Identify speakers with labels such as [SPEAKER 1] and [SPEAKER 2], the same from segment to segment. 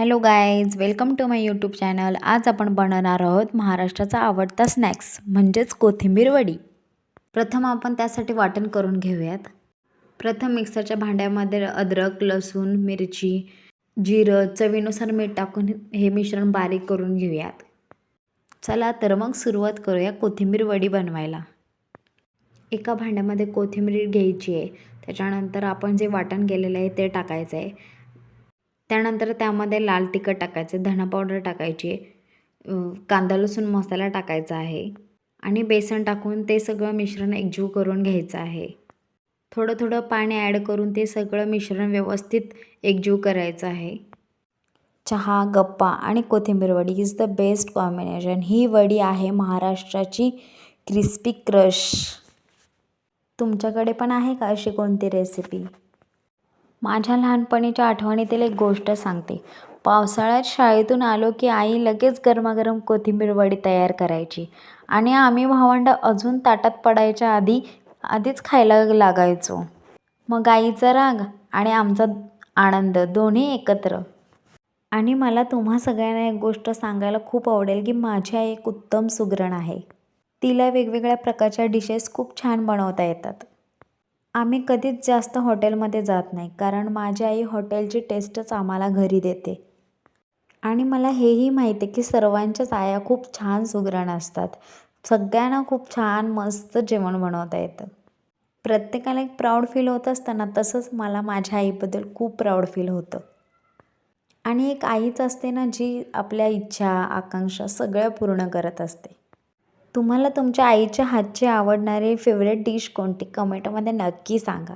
[SPEAKER 1] Hello guys welcome to my YouTube channel आज आपण बनवणार आहोत महाराष्ट्राचा आवडता स्नॅक्स म्हणजेच कोथिंबीर वडी. प्रथम आपण त्यासाठी वाटण करून घेऊयात. प्रथम मिक्सरच्या भांड्यामध्ये अद्रक लसूण मिरची जिरं चवीनुसार मीठ टाकून हे मिश्रण बारीक करून घेऊयात. चला तर मग सुरुवात करूया कोथिंबीर वडी बनवायला. एका भांड्यामध्ये कोथिंबीर घ्यायची आहे. त्याच्यानंतर आपण जे वाटण केलेलं आहे ते टाकायचं आहे. त्यानंतर त्यामध्ये लाल तिखट टाकायचे धना पावडर टाकायची कांदा लसूण मसाला टाकायचा आहे आणि बेसन टाकून ते सगळं मिश्रण एकजीव करून घ्यायचं आहे. थोडं थोडं पाणी ॲड करून ते सगळं मिश्रण व्यवस्थित एकजीव करायचं आहे. चहा गप्पा आणि kothimbir vadi is the best combination ही वडी आहे महाराष्ट्राची क्रिस्पी क्रश तुमच्याकडे पण आहे का अशी कोणती रेसिपी माझ्या लहानपणीच्या आठवणीतील एक गोष्ट सांगते. पावसाळ्यात शाळेतून आलो की आई लगेच गरमागरम कोथिंबीर वडी तयार करायची आणि आम्ही भावंड अजून ताटात पडायच्या आधी आधीच खायला लागायचो. मग आईचा राग आणि आमचा आनंद दोन्ही एकत्र. आणि मला तुम्हा सगळ्यांना एक गोष्ट सांगायला खूप आवडेल की माझी आई एक उत्तम सुगरण आहे. तिला वेगवेगळ्या प्रकारच्या डिशेस खूप छान बनवता येतात. आम्ही कधीच जास्त हॉटेलमध्ये जात नाही कारण माझी आई हॉटेलची टेस्टच आम्हाला घरी देते. आणि मला हेही माहिती आहे की सर्वांच्याच आया खूप छान सुगरण असतात. सगळ्यांना खूप छान मस्त जेवण बनवता येतं. प्रत्येकाला एक प्राऊड फील होत असताना तसंच मला माझ्या आईबद्दल खूप प्राऊड फील होतं. आणि एक आईच असते ना जी आपल्या इच्छा आकांक्षा सगळ्या पूर्ण करत असते. तुम्हाला तुमच्या आईच्या हातची आवडणारी फेवरेट डिश कोणती? कमेंटमध्ये नक्की सांगा.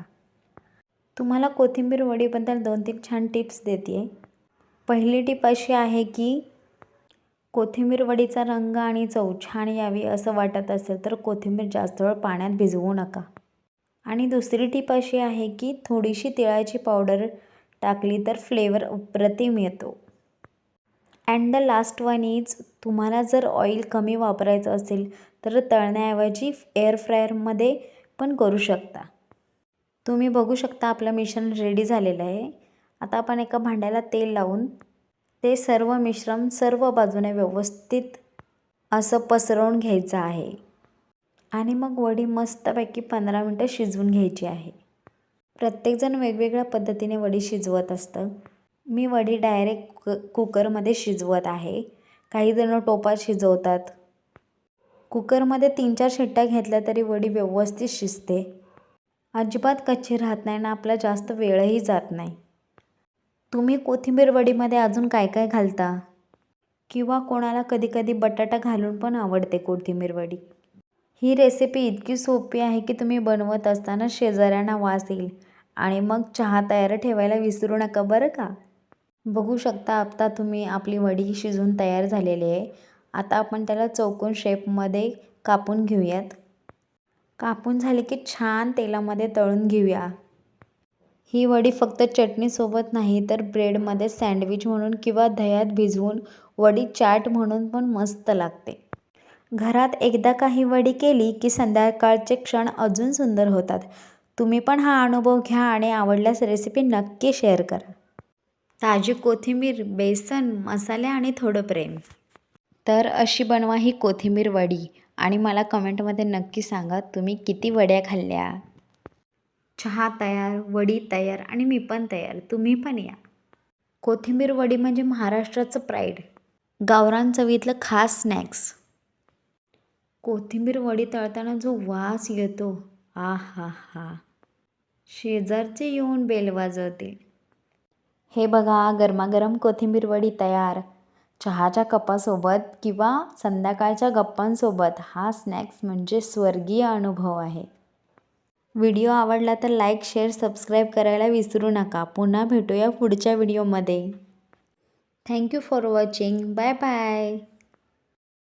[SPEAKER 1] तुम्हाला कोथिंबीर वडीबद्दल दोन तीन छान टिप्स देते आहे पहिली टिप अशी आहे की कोथिंबीर वडीचा रंग आणि चव छान यावी असं वाटत असेल तर कोथिंबीर जास्त वेळ पाण्यात भिजवू नका. आणि दुसरी टीप अशी आहे की थोडीशी तिळाची पावडर टाकली तर फ्लेवर अप्रतिम येतो. And the last one is तुम्हाला जर ऑइल कमी वापरायचं असेल तर तळण्याऐवजी एअर फ्रायरमध्ये पण करू शकता. तुम्ही बघू शकता आपलं मिश्रण रेडी झालेलं आहे. आता आपण एका भांड्याला तेल लावून ते सर्व मिश्रण सर्व बाजूने व्यवस्थित असं पसरवून घ्यायचं आहे. आणि मग वडी मस्तपैकी पंधरा मिनटं शिजवून घ्यायची आहे. प्रत्येकजण वेगवेगळ्या पद्धतीने वडी शिजवत असतं. मी वडी डायरेक्ट कु कुकरमध्ये शिजवत आहे. काही जणं टोपात शिजवतात. कुकरमध्ये तीन चार शिट्ट्या घेतल्या तरी वडी व्यवस्थित शिजते. अजिबात कच्ची राहत नाही ना आपला जास्त वेळही जात नाही. तुम्ही कोथिंबीर वडीमध्ये अजून काय काय घालता? किंवा कोणाला कधीकधी बटाटा घालून पण आवडते कोथिंबीर वडी. ही रेसिपी इतकी सोपी आहे की तुम्ही बनवत असताना शेजाऱ्यांना वास येईल आणि मग चहा तयार ठेवायला विसरू नका बरं का? बघू शकता आता तुम्ही आपली वडी शिजून तयार झालेली आहे. आता आपण त्याला चौकोन शेपमध्ये कापून घेऊयात. कापून झाले की छान तेलामध्ये तळून घेऊया. ही वडी फक्त चटणीसोबत नाही तर ब्रेडमध्ये सँडविच म्हणून किंवा दह्यात भिजवून वडी चाट म्हणून पण मस्त लागते. घरात एकदा काही वडी केली की संध्याकाळचे क्षण अजून सुंदर होतात. तुम्ही पण हा अनुभव घ्या आणि आवडल्यास रेसिपी नक्की शेअर करा. ताजी कोथिंबीर बेसन मसाले आणि थोडं प्रेम. तर अशी बनवा ही कोथिंबीर वडी आणि मला कमेंटमध्ये नक्की सांगा तुम्ही किती वड्या खाल्ल्या. चहा तयार वडी तयार आणि मी पण तयार तुम्ही पण या. कोथिंबीर वडी म्हणजे महाराष्ट्राचं प्राईड गावरान चवीतलं खास स्नॅक्स कोथिंबीर वडी तळताना जो वास येतो. आ हा हा शेजारचे येऊन बेल वाजवतील हे बघा गरमागरम कोथिंबीर वडी तयार. चहाच्या कपासोबत किंवा संध्याकाळच्या गप्पांसोबत हा स्नॅक्स म्हणजे स्वर्गीय अनुभव आहे. व्हिडिओ आवडला तर लाईक शेअर सबस्क्राईब करायला विसरू नका. पुन्हा भेटूया पुढच्या व्हिडिओमध्ये. Thank you for watching. Bye bye.